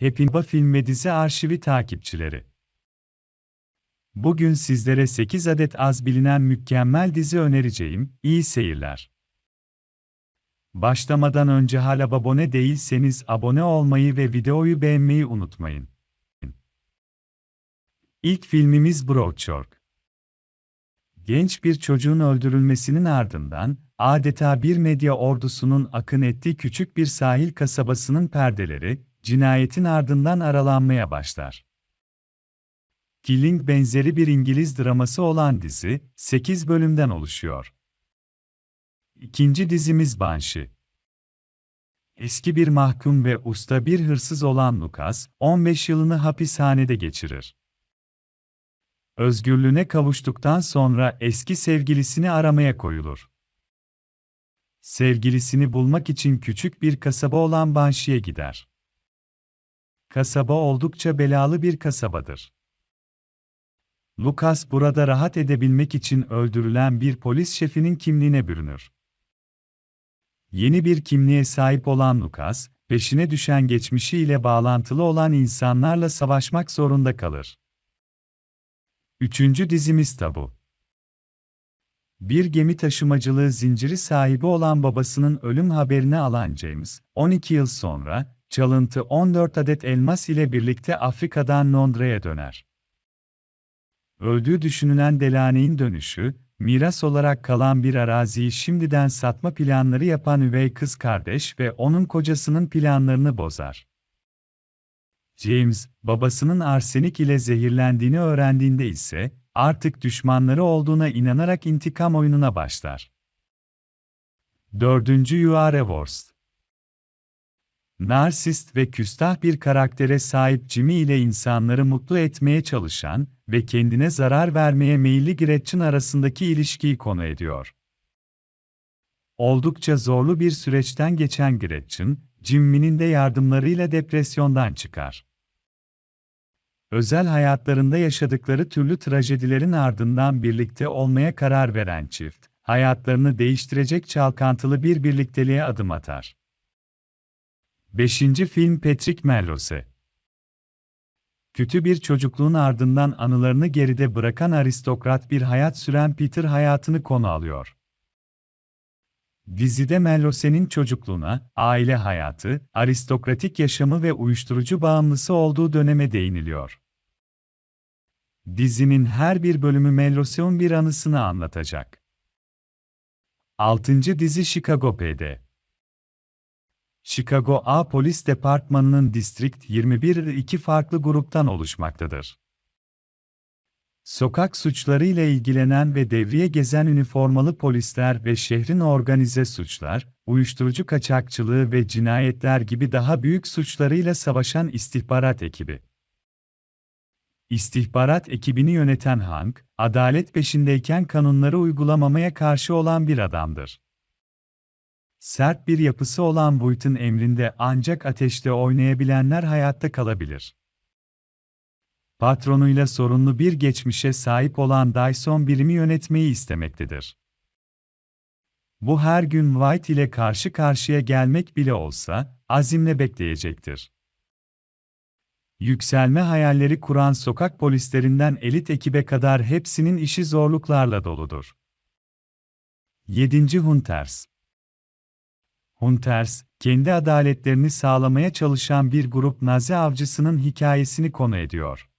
Hepinba Film ve Dizi Arşivi takipçileri. Bugün sizlere 8 adet az bilinen mükemmel dizi önereceğim, iyi seyirler. Başlamadan önce hala abone değilseniz abone olmayı ve videoyu beğenmeyi unutmayın. İlk filmimiz Broadchurch. Genç bir çocuğun öldürülmesinin ardından, adeta bir medya ordusunun akın ettiği küçük bir sahil kasabasının perdeleri, cinayetin ardından aralanmaya başlar. Killing benzeri bir İngiliz draması olan dizi, 8 bölümden oluşuyor. İkinci dizimiz Banshee. Eski bir mahkum ve usta bir hırsız olan Lucas, 15 yılını hapishanede geçirir. Özgürlüğüne kavuştuktan sonra eski sevgilisini aramaya koyulur. Sevgilisini bulmak için küçük bir kasaba olan Banshee'ye gider. Kasaba oldukça belalı bir kasabadır. Lucas burada rahat edebilmek için öldürülen bir polis şefinin kimliğine bürünür. Yeni bir kimliğe sahip olan Lucas, peşine düşen geçmişiyle bağlantılı olan insanlarla savaşmak zorunda kalır. Üçüncü dizimiz Tabu. Bir gemi taşımacılığı zinciri sahibi olan babasının ölüm haberini alan James, 12 yıl sonra, çalıntı 14 adet elmas ile birlikte Afrika'dan Londra'ya döner. Öldüğü düşünülen Delaney'in dönüşü, miras olarak kalan bir araziyi şimdiden satma planları yapan üvey kız kardeş ve onun kocasının planlarını bozar. James, babasının arsenik ile zehirlendiğini öğrendiğinde ise, artık düşmanları olduğuna inanarak intikam oyununa başlar. 4. You Are a Worst Narsist ve küstah bir karaktere sahip Jimmy ile insanları mutlu etmeye çalışan ve kendine zarar vermeye meyilli Gretchen arasındaki ilişkiyi konu ediyor. Oldukça zorlu bir süreçten geçen Gretchen, Jimmy'nin de yardımlarıyla depresyondan çıkar. Özel hayatlarında yaşadıkları türlü trajedilerin ardından birlikte olmaya karar veren çift, hayatlarını değiştirecek çalkantılı bir birlikteliğe adım atar. 5. film Patrick Melrose Kötü bir çocukluğun ardından anılarını geride bırakan aristokrat bir hayat süren Peter hayatını konu alıyor. Dizide Melrose'nin çocukluğuna, aile hayatı, aristokratik yaşamı ve uyuşturucu bağımlısı olduğu döneme değiniliyor. Dizinin her bir bölümü Melrose'un bir anısını anlatacak. 6. dizi Chicago PD Chicago A Polis Departmanı'nın District 21 iki farklı gruptan oluşmaktadır. Sokak suçlarıyla ilgilenen ve devriye gezen üniformalı polisler ve şehrin organize suçlar, uyuşturucu kaçakçılığı ve cinayetler gibi daha büyük suçlarıyla savaşan istihbarat ekibi. İstihbarat ekibini yöneten Hank, adalet peşindeyken kanunları uygulamamaya karşı olan bir adamdır. Sert bir yapısı olan Wooten emrinde ancak ateşte oynayabilenler hayatta kalabilir. Patronuyla sorunlu bir geçmişe sahip olan Dyson birimi yönetmeyi istemektedir. Bu her gün White ile karşı karşıya gelmek bile olsa, azimle bekleyecektir. Yükselme hayalleri kuran sokak polislerinden elit ekibe kadar hepsinin işi zorluklarla doludur. 7. Hunters Hunters, kendi adaletlerini sağlamaya çalışan bir grup Nazi avcısının hikayesini konu ediyor.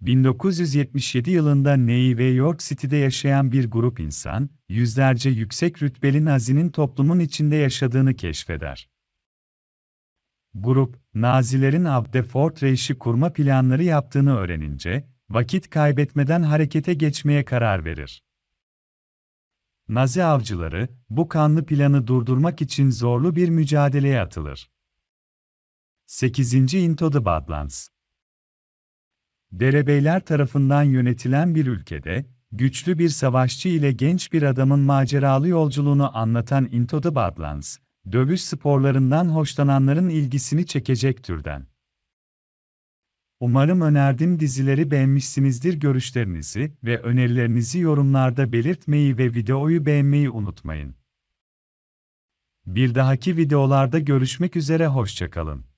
1977 yılında Ney ve York City'de yaşayan bir grup insan, yüzlerce yüksek rütbeli Nazi'nin toplumun içinde yaşadığını keşfeder. Grup, Nazilerin Abde Fortreach'i kurma planları yaptığını öğrenince, vakit kaybetmeden harekete geçmeye karar verir. Nazi avcıları, bu kanlı planı durdurmak için zorlu bir mücadeleye atılır. 8. Into the Badlands Derebeyler tarafından yönetilen bir ülkede, güçlü bir savaşçı ile genç bir adamın maceralı yolculuğunu anlatan Into the Badlands, dövüş sporlarından hoşlananların ilgisini çekecek türden. Umarım önerdiğim dizileri beğenmişsinizdir. Görüşlerinizi ve önerilerinizi yorumlarda belirtmeyi ve videoyu beğenmeyi unutmayın. Bir dahaki videolarda görüşmek üzere hoşçakalın.